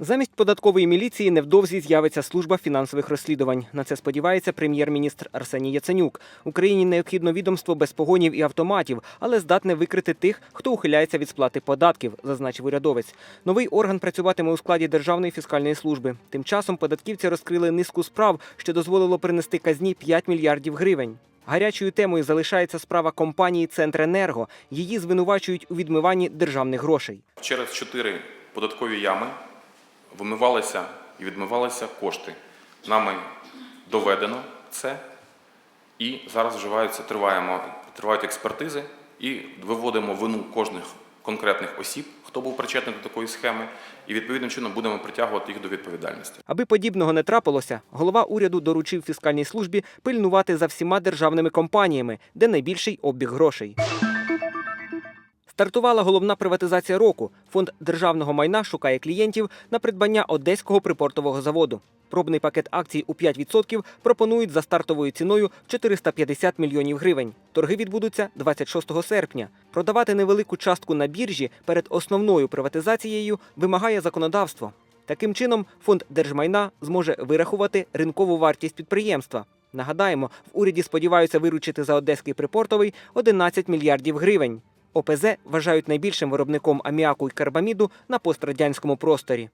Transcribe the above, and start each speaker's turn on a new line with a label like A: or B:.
A: Замість податкової міліції невдовзі з'явиться служба фінансових розслідувань. На це сподівається прем'єр-міністр Арсеній Яценюк. Україні необхідно відомство без погонів і автоматів, але здатне викрити тих, хто ухиляється від сплати податків, зазначив урядовець. Новий орган працюватиме у складі Державної фіскальної служби. Тим часом податківці розкрили низку справ, що дозволило принести казні 5 мільярдів гривень. Гарячою темою залишається справа компанії Центренерго. Її звинувачують у відмиванні державних грошей.
B: Через чотири податкові ями вимивалися і відмивалися кошти. Нами доведено це, і зараз вживаються, триваємо, тривають експертизи і виводимо вину кожних конкретних осіб, хто був причетний до такої схеми, і відповідним чином будемо притягувати їх до відповідальності.
A: Аби подібного не трапилося, голова уряду доручив фіскальній службі пильнувати за всіма державними компаніями, де найбільший обіг грошей. Стартувала головна приватизація року. Фонд державного майна шукає клієнтів на придбання одеського припортового заводу. Пробний пакет акцій у 5% пропонують за стартовою ціною 450 мільйонів гривень. Торги відбудуться 26 серпня. Продавати невелику частку на біржі перед основною приватизацією вимагає законодавство. Таким чином, фонд держмайна зможе вирахувати ринкову вартість підприємства. Нагадаємо, в уряді сподіваються виручити за одеський припортовий 11 мільярдів гривень. ОПЗ вважають найбільшим виробником аміаку і карбаміду на пострадянському просторі.